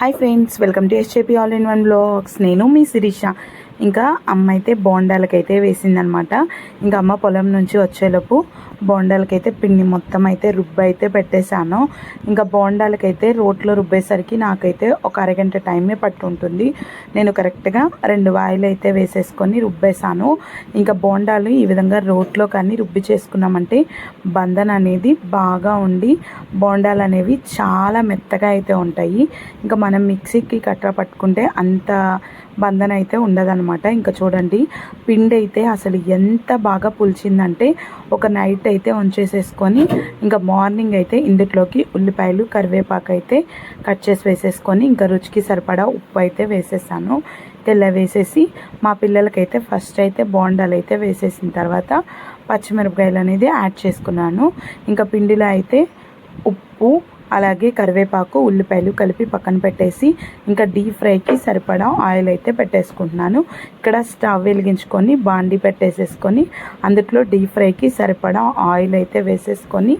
Hi friends welcome to SJP all in one blogs నేను మీ శిరీష. ఇంకా అమ్మ అయితే బోండాలకైతే వేసిందనమాట. ఇంకా అమ్మ పొలం నుంచి వచ్చేలోపు బోండాలకైతే పిండి మొత్తం అయితే రుబ్బు అయితే పెట్టేశాను. ఇంకా బోండాలకైతే రోట్లో రుబ్బేసరికి నాకైతే ఒక అరగంట టైమే పట్టుంటుంది. నేను కరెక్ట్గా రెండు వాయిలు అయితే వేసేసుకొని రుబ్బేశాను. ఇంకా బోండాలు ఈ విధంగా రోట్లో కానీ రుబ్బి చేసుకున్నామంటే బంధన అనేది బాగా ఉండి బోండాలు అనేవి చాలా మెత్తగా అయితే ఉంటాయి. ఇంకా మనం మిక్సీకి కట్ట పట్టుకుంటే అంత బంధన అయితే ఉండదన్నమాట ఇంకా చూడండి పిండి అయితే అసలు ఎంత బాగా పులిచిందంటే ఒక నైట్ అయితే ఉంచేసేసుకొని ఇంకా మార్నింగ్ అయితే ఇందులోకి ఉల్లిపాయలు కరివేపాకు అయితే కట్ చేసి వేసేసుకొని ఇంకా రుచికి సరిపడా ఉప్పు అయితే వేసేసాను. తెల్ల వేసేసి మా పిల్లలకైతే ఫస్ట్ అయితే బోండాలు అయితే వేసేసిన తర్వాత పచ్చిమిరపకాయలు అనేది యాడ్ చేసుకున్నాను. ఇంకా పిండిలో అయితే ఉప్పు అలాగే కరివేపాకు ఉల్లిపాయలు కలిపి పక్కన పెట్టేసి ఇంకా డీప్ ఫ్రైకి సరిపడా ఆయిల్ అయితే పెట్టేసుకుంటున్నాను. ఇక్కడ స్టవ్ వెలిగించుకొని బాండి పెట్టేసేసుకొని అందులో డీప్ ఫ్రైకి సరిపడా ఆయిల్ అయితే వేసేసుకొని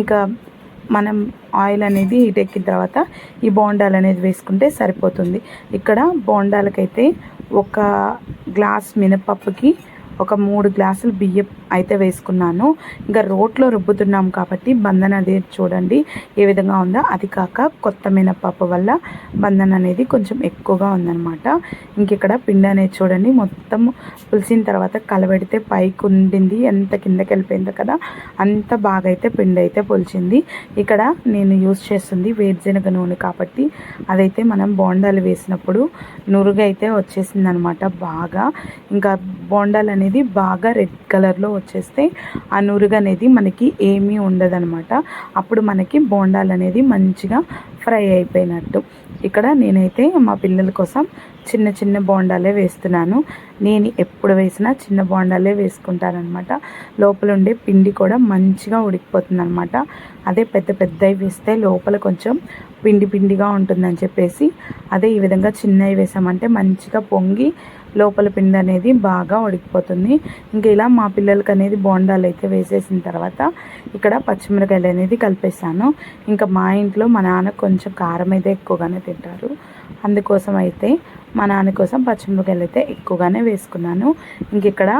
ఇంకా మనం ఆయిల్ అనేది హీట్ ఎక్కిన తర్వాత ఈ బోండాలు అనేది వేసుకుంటే సరిపోతుంది. ఇక్కడ బోండాలకైతే ఒక గ్లాస్ మినపప్పుకి ఒక మూడు గ్లాసులు బియ్యం అయితే వేసుకున్నాను. ఇంకా రోట్లో రుబ్బుతున్నాం కాబట్టి బంధన అది చూడండి ఏ విధంగా ఉందో. అది కాక కొత్త మినపప్పు వల్ల బంధన అనేది కొంచెం ఎక్కువగా ఉందన్నమాట. ఇంక ఇక్కడ పిండి అనేది చూడండి. మొత్తం పులిసిన తర్వాత కలబెడితే పైకి ఉండింది. ఎంత కిందకి వెళ్ళిపోయిందో కదా అంత బాగా అయితే పిండి అయితే పులిచింది. ఇక్కడ నేను యూజ్ చేస్తుంది వేరుశనగ నూనె కాబట్టి. అదైతే మనం బోండాలు వేసినప్పుడు నురుగైతే వచ్చేసింది అనమాట బాగా. ఇంకా బోండాలు అనేది బాగా రెడ్ కలర్లో వచ్చేస్తే ఆ నురుగు అనేది మనకి ఏమీ ఉండదనమాట అప్పుడు మనకి బోండాలు అనేది మంచిగా ఫ్రై అయిపోయినట్టు. ఇక్కడ నేనైతే మా పిల్లల కోసం చిన్న చిన్న బోండాలే వేస్తున్నాను. నేను ఎప్పుడు వేసినా చిన్న బోండాలే వేసుకుంటానమాట లోపల ఉండే పిండి కూడా మంచిగా ఉడికిపోతుంది అనమాట అదే పెద్ద పెద్దవి వేస్తే లోపల కొంచెం పిండి పిండిగా ఉంటుందని చెప్పేసి అదే ఈ విధంగా చిన్నవి వేసామంటే మంచిగా పొంగి లోపల పిండి అనేది బాగా ఉడికిపోతుంది. ఇంకా ఇలా మా పిల్లలకి అనేది బోండాలు అయితే వేసేసిన తర్వాత ఇక్కడ పచ్చిమిరకాయలు అనేది కలిపేసాను ఇంకా మా ఇంట్లో మా నాన్న కొంచెం కొంచెం కారం అయితే ఎక్కువగానే తింటారు. అందుకోసం అయితే మా నాన్న కోసం పచ్చిమిరపకాయలు అయితే ఎక్కువగానే వేసుకున్నాను. ఇంక ఇక్కడ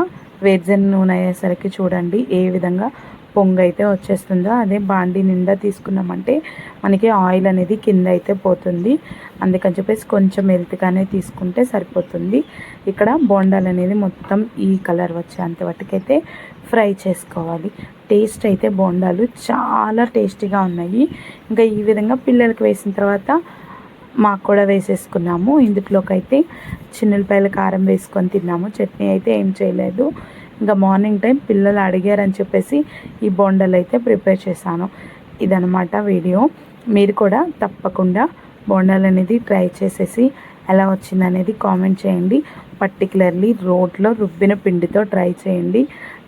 వేజన్ నూనె అయ్యేసరికి చూడండి ఏ విధంగా పొంగు అయితే వచ్చేస్తుందో? అదే బాండి నిండా తీసుకున్నామంటే మనకి ఆయిల్ అనేది కింద అయితే పోతుంది. అందుకని చెప్పేసి కొంచెం మెల్తిగానే తీసుకుంటే సరిపోతుంది. ఇక్కడ బోండాలు అనేది మొత్తం ఈ కలర్ వచ్చేంత వాటికైతే ఫ్రై చేసుకోవాలి. టేస్ట్ అయితే బోండాలు చాలా టేస్టీగా ఉన్నాయి. ఇంకా ఈ విధంగా పిల్లలకి వేసిన తర్వాత మాకు కూడా వేసేసుకున్నాము. ఇందులోకి అయితే చిన్నపాయల కారం వేసుకొని తిన్నాము. చట్నీ అయితే ఏం చేయలేదు. ఇంకా మార్నింగ్ టైం పిల్లలు అడిగారని చెప్పేసి ఈ బొండలు అయితే ప్రిపేర్ చేశాను. ఇదనమాట వీడియో. మీరు కూడా తప్పకుండా బొండలు అనేది ట్రై చేసేసి ఎలా వచ్చిందనేది కామెంట్ చేయండి. పర్టికులర్లీ రోడ్లో రుబ్బిన పిండితో ట్రై చేయండి.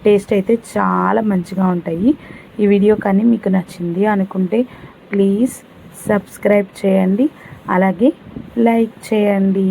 టేస్ట్ అయితే చాలా మంచిగా ఉంటాయి. ఈ వీడియో కానీ మీకు నచ్చింది అనుకుంటే ప్లీజ్ సబ్స్క్రైబ్ చేయండి. అలాగే లైక్ చేయండి.